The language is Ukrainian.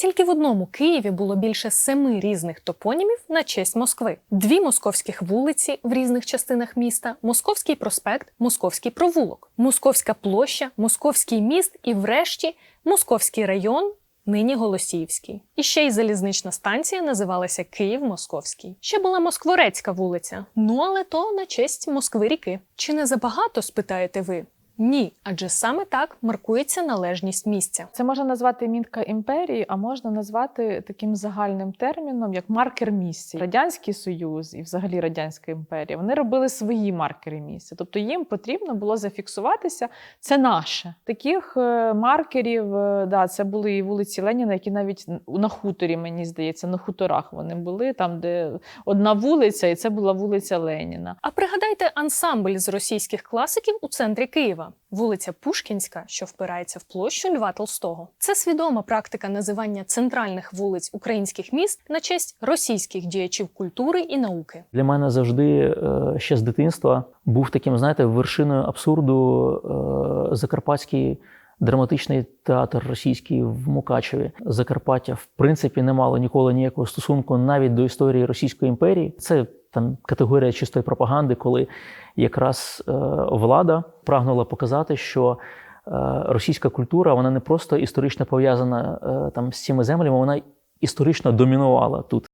Тільки в одному Києві було більше семи різних топонімів на честь Москви: дві московських вулиці в різних частинах міста, Московський проспект, Московський провулок, Московська площа, Московський міст і, врешті, Московський район. Нині Голосіївський. І ще й залізнична станція називалася Київ-Московський. Ще була Москворецька вулиця. Ну але то на честь Москви ріки. Чи не забагато, спитаєте ви? Ні, адже саме так маркується належність місця. Це можна назвати мітка імперії, а можна назвати таким загальним терміном, як маркер місця. Радянський Союз і взагалі Радянська імперія вони робили свої маркери місця. Тобто їм потрібно було зафіксуватися. Це наше. Таких е, маркерів, е, да, це були і вулиці Леніна, які навіть на хуторі, мені здається, на хуторах вони були, там, де одна вулиця, і це була вулиця Леніна. А пригадайте ансамбль з російських класиків у центрі Києва. Вулиця Пушкінська, що впирається в площу Льва Толстого. Це свідома практика називання центральних вулиць українських міст на честь російських діячів культури і науки. Для мене завжди е, ще з дитинства був таким, знаєте, вершиною абсурду е, закарпатський драматичний театр російський в Мукачеві. Закарпаття, в принципі, не мало ніколи ніякого стосунку навіть до історії Російської імперії. Це там категорія чистої пропаганди, коли якраз е, влада прагнула показати, що е, російська культура вона не просто історично пов'язана е, там з цими землями, вона історично домінувала тут.